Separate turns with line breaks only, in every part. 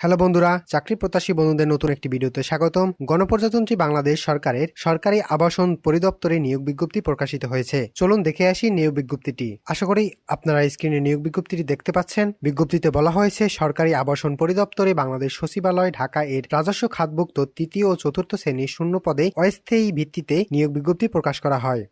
Hello বন্ধুরা, চাকরি প্রত্যাশী বন্ধুদের নতুন একটি ভিডিওতে স্বাগতম। গণপ্রজাতন্ত্রী বাংলাদেশ সরকারের সরকারি আবাসন পরিদপ্তরে নিয়োগ বিজ্ঞপ্তি প্রকাশিত হয়েছে। চলুন দেখে আসি নিয়োগ বিজ্ঞপ্তিটি। আশা করি আপনারা স্ক্রিনে নিয়োগ বিজ্ঞপ্তিটি দেখতে পাচ্ছেন। বিজ্ঞপ্তিতে বলা হয়েছে, সরকারি আবাসন পরিদপ্তরে বাংলাদেশ সচিবালয়, ঢাকা এর রাজস্ব খাতভুক্ত তৃতীয় ও চতুর্থ শ্রেণির শূন্য পদে অস্থায়ী ভিত্তিতে নিয়োগ বিজ্ঞপ্তি প্রকাশ করা হয়।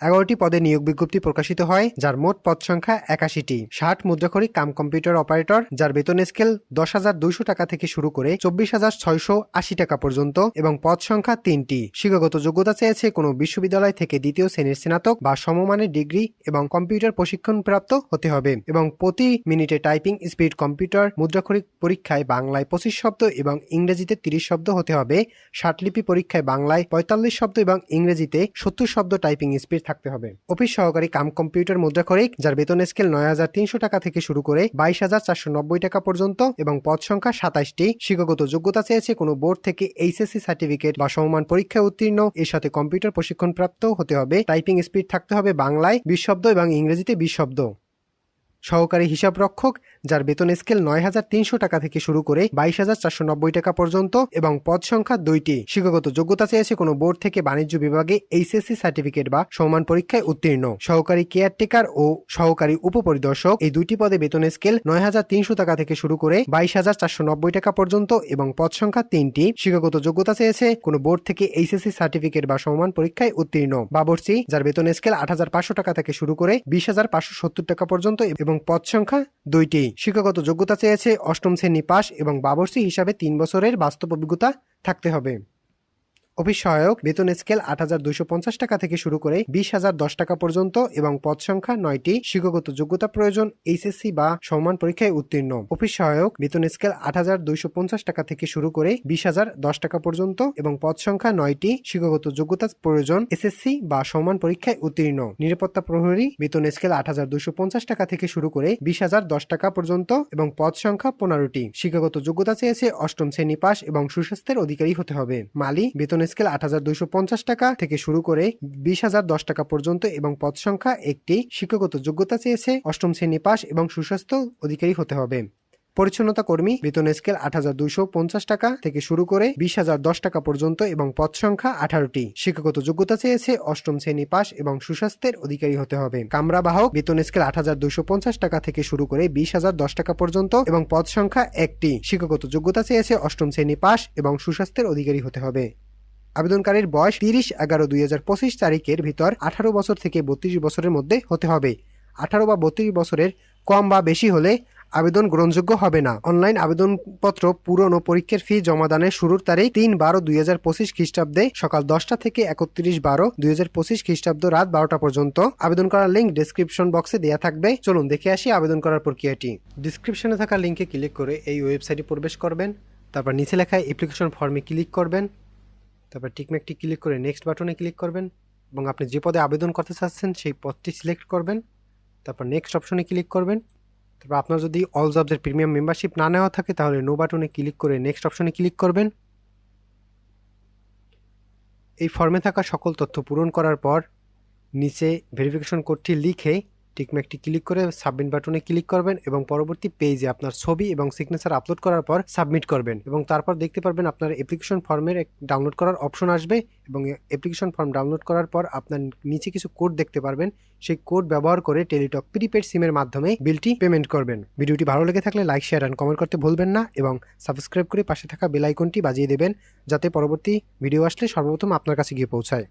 এগারোটি পদে নিয়োগ বিজ্ঞপ্তি প্রকাশিত হয়, যার মোট পদ সংখ্যা একাশিটি। ষাট মুদ্রাখরিক কাম কম্পিউটার অপারেটর, যার বেতন স্কেল দশ হাজার দুইশো টাকা থেকে শুরু করে চব্বিশ হাজার ছয়শো আশি টাকা পর্যন্ত এবং পদ সংখ্যা তিনটি। শিক্ষাগত যোগ্যতা চেয়েছে কোনো বিশ্ববিদ্যালয় থেকে দ্বিতীয় শ্রেণির স্নাতক বা সমমানের ডিগ্রি এবং কম্পিউটার প্রশিক্ষণ প্রাপ্ত হতে হবে এবং প্রতি মিনিটে টাইপিং স্পিড কম্পিউটার মুদ্রাক্ষরিক পরীক্ষায় বাংলায় পঁচিশ শব্দ এবং ইংরেজিতে তিরিশ শব্দ হতে হবে। ষাটলিপি পরীক্ষায় বাংলায় পঁয়তাল্লিশ শব্দ এবং ইংরেজিতে সত্তর শব্দ টাইপিং স্পিড থাকতে হবে। অফিস সহকারী কাম কম্পিউটার মুদ্রা খরিক যার বেতন স্কেল নয় হাজার তিনশো টাকা থেকে শুরু করে বাইশ হাজার চারশো নব্বই টাকা পর্যন্ত এবং পদ সংখ্যা সাতাশটি শিক্ষাগত যোগ্যতা চেয়েছে কোনো বোর্ড থেকে এইচএসসি সার্টিফিকেট বা সমমান পরীক্ষায় উত্তীর্ণ। এর সাথে কম্পিউটার প্রশিক্ষণ প্রাপ্ত হতে হবে। টাইপিং স্পিড থাকতে হবে বাংলায় বিশ শব্দ এবং ইংরেজিতে বিশ শব্দ। সহকারী হিসাব রক্ষক, যার বেতন স্কেল নয় হাজার তিনশো টাকা থেকে শুরু করে বাইশ হাজার চারশো নব্বই টাকা পর্যন্ত এবং পদ সংখ্যা দুইটি। শিক্ষাগত যোগ্যতা চেয়েছে কোনো বোর্ড থেকে বাণিজ্য বিভাগে এইচএসসি সার্টিফিকেট বা সমান পরীক্ষায় উত্তীর্ণ। সহকারী কেয়ারটেকার ও সহকারী উপপরিদর্শক এই দুইটি পদে বেতন স্কেল নয় হাজার তিনশো টাকা থেকে শুরু করে বাইশ হাজার চারশো নব্বই টাকা পর্যন্ত এবং পদ সংখ্যা তিনটি। শিক্ষাগত যোগ্যতা চেয়েছে কোনো বোর্ড থেকে এইচএসসি সার্টিফিকেট বা সমান পরীক্ষায় উত্তীর্ণ। বাবরসি যার বেতন স্কেল আট হাজার পাঁচশো টাকা থেকে শুরু করে বিশ হাজার পাঁচশো সত্তর টাকা পর্যন্ত এবং পদ সংখ্যা দুইটি। শিক্ষাগত যোগ্যতা চেয়েছে অষ্টম শ্রেণি পাস এবং বাবরসি হিসাবে তিন বছরের বাস্তব অভিজ্ঞতা থাকতে হবে। অফিস সহায়ক বেতন স্কেল আট হাজার দুইশো পঞ্চাশ টাকা থেকে শুরু করে বিশ হাজার দশ টাকা পর্যন্ত এবং পদ সংখ্যা নয়টি শিক্ষাগত যোগ্যতা প্রয়োজন, এইচএসসি বা সমান পরীক্ষায় উত্তীর্ণ। অফিস সহায়ক বেতন স্কেল আট হাজার দুইশো পঞ্চাশ টাকা থেকে শুরু করে বিশ হাজার দশ টাকা পর্যন্ত এবং পদ সংখ্যা নয়টি শিক্ষাগত যোগ্যতা প্রয়োজন, এসএসসি বা সমান পরীক্ষায় উত্তীর্ণ। নিরাপত্তা প্রহরী বেতন স্কেল আট হাজার দুইশো পঞ্চাশ টাকা থেকে শুরু করে বিশ হাজার দশ টাকা পর্যন্ত এবং পদ সংখ্যা পনেরোটি। শিক্ষাগত যোগ্যতা চেয়েছে অষ্টম শ্রেণি পাস এবং সুস্বাস্থ্যের অধিকারী হতে হবে। মালি বেতন স্কেল আট হাজার দুইশো পঞ্চাশ টাকা থেকে শুরু করে বিশ হাজার দশ টাকা পর্যন্ত এবং পদ সংখ্যা একটি শিক্ষাগত যোগ্যতা চেয়েছে। অষ্টম শ্রেণি পাস এবং সুস্বাস্থ্য অধিকারী হতে হবে। পরিচ্ছন্নতা কর্মী, বেতন স্কেল আট হাজার দুইশো পঞ্চাশ টাকা থেকে শুরু করে বিশ হাজার দশ টাকা পর্যন্ত এবং পদ সংখ্যা আঠারোটি। শিক্ষাগত যোগ্যতা চেয়েছে অষ্টম শ্রেণি পাস এবং সুস্বাস্থ্যের অধিকারী হতে হবে। কামরা বাহক, বেতন স্কেল আট হাজার দুইশো পঞ্চাশ টাকা থেকে শুরু করে বিশ হাজার দশ টাকা পর্যন্ত এবং পদ সংখ্যা একটি। শিক্ষাগত যোগ্যতা চেয়েছে অষ্টম শ্রেণি পাস এবং সুস্বাস্থ্যের অধিকারী হতে হবে। আবেদনকারীর বয়স তিরিশ এগারো দুই তারিখের ভিতর আঠারো বছর থেকে বত্রিশ বছরের মধ্যে হতে হবে। আঠারো বা বত্রিশ বছরের কম বা বেশি হলে আবেদন গ্রহণযোগ্য হবে না। অনলাইন আবেদনপত্র পূরণ ও পরীক্ষার ফি জমাদানের শুরুর তারিখ তিন বারো দুই হাজার পঁচিশ খ্রিস্টাব্দে সকাল দশটা থেকে একত্রিশ বারো দুই হাজার পঁচিশ খ্রিস্টাব্দ রাত বারোটা পর্যন্ত। আবেদন করার লিঙ্ক ডিসক্রিপশন বক্সে দেওয়া থাকবে। চলুন দেখে আসি আবেদন করার প্রক্রিয়াটি। ডিসক্রিপশনে থাকা লিঙ্কে ক্লিক করে এই ওয়েবসাইটে প্রবেশ করবেন। তারপর নিচে লেখা অ্যাপ্লিকেশন ফর্মে ক্লিক করবেন। তারপর টিকম্যাকটি ক্লিক করে নেক্সট বাটনে ক্লিক করবেন এবং আপনি যে পদে আবেদন করতে চাচ্ছেন সেই পদটি সিলেক্ট করবেন। তারপর নেক্সট অপশনে ক্লিক করবেন। তারপর আপনার যদি অল জবসের প্রিমিয়াম মেম্বারশিপ না নেওয়া থাকে তাহলে নো বাটনে ক্লিক করে নেক্সট অপশনে ক্লিক করবেন। এই ফর্মে থাকা সকল তথ্য পূরণ করার পর নিচে ভেরিফিকেশন কোডটি লিখে টিকম্যাকটি ক্লিক করে সাবমিট বাটনে ক্লিক করবেন এবং পরবর্তী পেজে আপনার ছবি এবং সিগনেচার আপলোড করার পর সাবমিট করবেন এবং তারপর দেখতে পারবেন আপনার অ্যাপ্লিকেশন ফর্মের ডাউনলোড করার অপশন আসবে এবং অ্যাপ্লিকেশন ফর্ম ডাউনলোড করার পর আপনার নিচে কিছু কোড দেখতে পারবেন। সেই কোড ব্যবহার করে টেলিটক প্রিপেড সিমের মাধ্যমে বিলটি পেমেন্ট করবেন। ভিডিওটি ভালো লেগে থাকলে লাইক শেয়ার অ্যান্ড কমেন্ট করতে ভুলবেন না এবং সাবস্ক্রাইব করে পাশে থাকা বেল আইকনটি বাজিয়ে দেবেন যাতে পরবর্তী ভিডিও আসলে সর্বপ্রথম আপনার কাছে গিয়ে পৌঁছায়।